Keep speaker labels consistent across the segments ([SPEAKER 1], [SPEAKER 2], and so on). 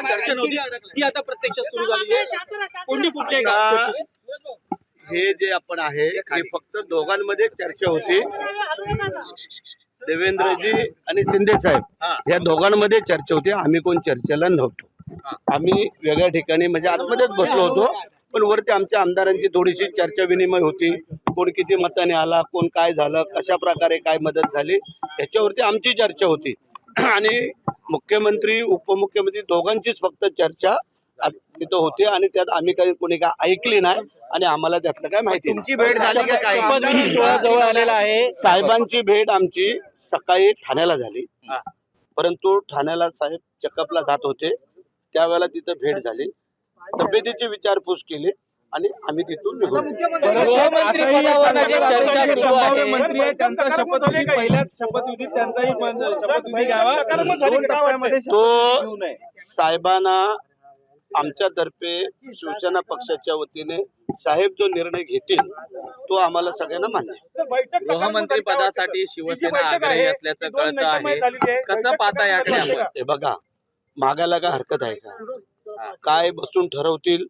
[SPEAKER 1] चर्चा नव्हती ती आता प्रत्यक्षात सुरू झाली आहे. फुटली आहे? का
[SPEAKER 2] हे जे आपण आहे हे फक्त दोघांमध्ये चर्चा होती. देवेंद्रजी आणि शिंदे साहेब या दोघांमध्ये चर्चा होती. आम्ही कोण चर्चेला नव्हतो. आम्ही वेगळ्या ठिकाणी म्हणजे आतमध्येच बसलो होतो. पण वरती आमच्या आमदारांची थोडीशी चर्चा विनिमय होती. कोण किती मताने आला कोण काय झालं कशा प्रकारे काय मदत झाली याच्यावरती आमची चर्चा होती. आणि मुख्यमंत्री उपमुख्यमंत्री दोघांचीच फक्त चर्चा तिथं होती आणि त्यात आम्ही काही कोणी काय ऐकली नाही आणि आम्हाला त्यातलं काय माहिती.
[SPEAKER 3] तुमची भेट झाली
[SPEAKER 1] जवळ आलेला आहे.
[SPEAKER 2] साहेबांची भेट आमची सकाळी ठाण्याला झाली. परंतु ठाण्याला साहेब चेकअपला जात होते. त्यावेळेला तिथं भेट झाली. तब्येतीची विचारपूस केली. आणि आम्ही तिथून
[SPEAKER 4] मंत्री आहे त्यांचा शपथविधी पहिल्याच शपथविधीत त्यांचाही शपथविधी घ्यावा. दोन टप्प्यामध्ये
[SPEAKER 2] तो-
[SPEAKER 4] शपथविधी
[SPEAKER 2] साहेबांना आमच्यातर्फे शिवसेना पक्षाच्या वतीने साहेब जो निर्णय घेतील तो आम्हाला सगळ्यांना मान्य
[SPEAKER 3] गृहमंत्री पदासाठी शिवसेना आग्रही असल्याचं कळतं आहे. कसं पाहता याकडे आपण
[SPEAKER 2] हे बघा मागायला काय हरकत आहे का? काय बसून ठरवतील?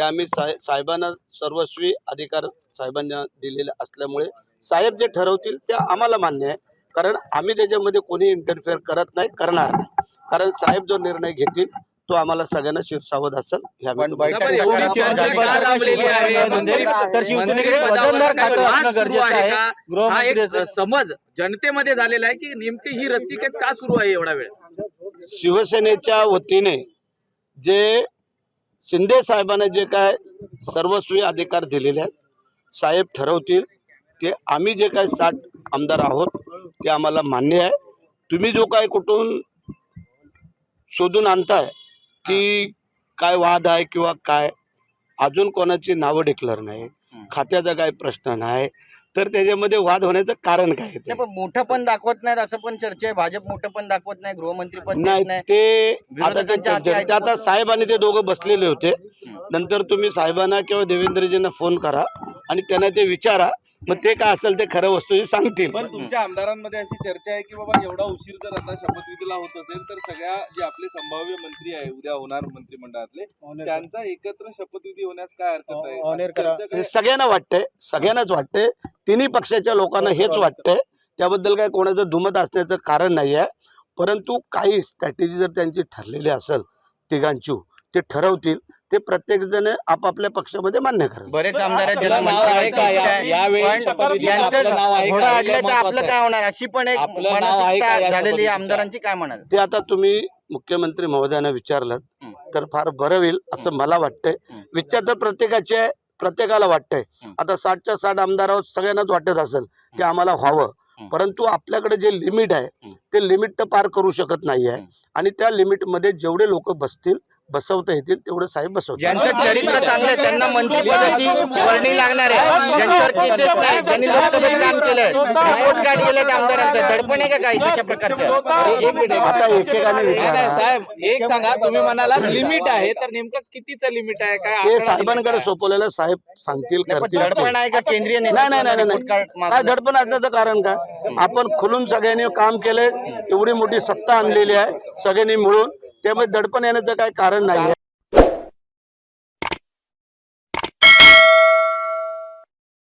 [SPEAKER 2] ते आम्ही साहे- साहेबांना सर्वस्वी अधिकार साहेबांना दिलेले असल्यामुळे साहेब जे ठरवतील ते आम्हाला मान्य आहे. कारण आम्ही त्याच्यामध्ये कोणी इंटरफेअर करत नाही करणार नाही. कारण साहेब जो निर्णय घेतील तो आम्हाला सगळ्यांना शिरसावत असेल
[SPEAKER 1] गृहमंत्री
[SPEAKER 3] समज जनतेमध्ये झालेला आहे की नेमकी ही रस्तिकेच का सुरू आहे एवढा वेळ?
[SPEAKER 2] शिवसेनेच्या वतीने जे शिंदे साहेबांना जे काय सर्वस्वी अधिकार दिलेले आहेत साहेब ठरवतील ते आम्ही जे काय साठ आमदार आहोत ते आम्हाला मान्य आहे. तुम्ही जो काय कुठून शोधून आणताय की काय वाद आहे किंवा काय अजून कोणाची नावं डिक्लेअर नाही खात्याचा काय प्रश्न नाही तर त्याच्यामध्ये वाद होण्याचं कारण काय ते?
[SPEAKER 5] नाही, पण मोठं पण दाखवत नाहीत असं पण चर्चा आहे. भाजप मोठं पण दाखवत नाही गृहमंत्री पण देत
[SPEAKER 2] नाही. ते आता ते
[SPEAKER 5] विरोधकांच्या.
[SPEAKER 2] ते आता साहेब आणि ते दोघं बसलेले होते. नंतर तुम्ही साहेबांना किंवा देवेंद्रजींना फोन करा आणि त्यांना ते विचारा. मग ते काय असेल ते खरं वस्तू सांगतील.
[SPEAKER 4] पण तुमच्या आमदारांमध्ये अशी चर्चा आहे की बाबा एवढा उशीर जर आता शपथविधीला होत असेल तर सगळ्या जे आपले संभाव्य मंत्री आहे उद्या होणार मंत्रिमंडळातले त्यांचा एकत्र शपथविधी होण्यास काय हरकत आहे?
[SPEAKER 2] हे सगळ्यांना वाटतंय सगळ्यांनाच वाटतंय. तिन्ही पक्षाच्या लोकांना हेच वाटतंय. त्याबद्दल काय कोणाचं दुमत असण्याचं कारण नाही आहे परंतु काही स्ट्रॅटेजी जर त्यांची ठरलेली असेल तिघांची ते ठरवतील ते प्रत्येकजण आपापल्या पक्षामध्ये मान्य करेल
[SPEAKER 5] बरेच आमदार
[SPEAKER 1] आपलं हे.
[SPEAKER 5] काय होणार अशी पण एक झालेली आमदारांची काय म्हणाल
[SPEAKER 2] ते आता तुम्ही मुख्यमंत्री महोदयांना विचारलं. तर फार बरं होईल असं मला वाटतंय. विचार तर प्रत्येकाचे आहे, प्रत्येकाला वाटतंय. आता साठच्या साठ आमदार आहोत सगळ्यांनाच वाटत असेल की आम्हाला व्हावं. परंतु आपल्याकडे जे लिमिट आहे. ते लिमिट तर पार करू शकत नाही आहे. आणि त्या लिमिटमध्ये जेवढे लोक बसतील बसवता येतील तेवढे साहेब बसवतील.
[SPEAKER 5] ज्यांचं चरित्र चांगलं आहे त्यांना मंत्रिपदाची वर्णी लागणार आहे. ज्यांच्यावर केसेस नाही ज्यांनी लोकसभेत काम केलंय रिपोर्ट कार्ड गेलं त्या आमदारांचं. दडपण आहे का काही तशा प्रकारचं?
[SPEAKER 1] एक मिनिट
[SPEAKER 2] आता एकेकाने विचारा
[SPEAKER 1] साहेब एक सांगा तुम्ही म्हणाला लिमिट आहे तर नेमकं कितीचं लिमिट आहे? काय
[SPEAKER 2] ते साहेबांकडे? सोपवलेलं साहेब सांगतील करतील.
[SPEAKER 5] दडपण आहे का केंद्रीय
[SPEAKER 2] नाही नाही नाही नाही. काय? धडपण असण्याचं कारण काय? आपण खुलून सगळ्यांनी काम केलंय एवढी मोठी सत्ता आणलेली आहे सगळ्यांनी मिळून. त्यामुळे दडपण येण्याचं काय कारण नाही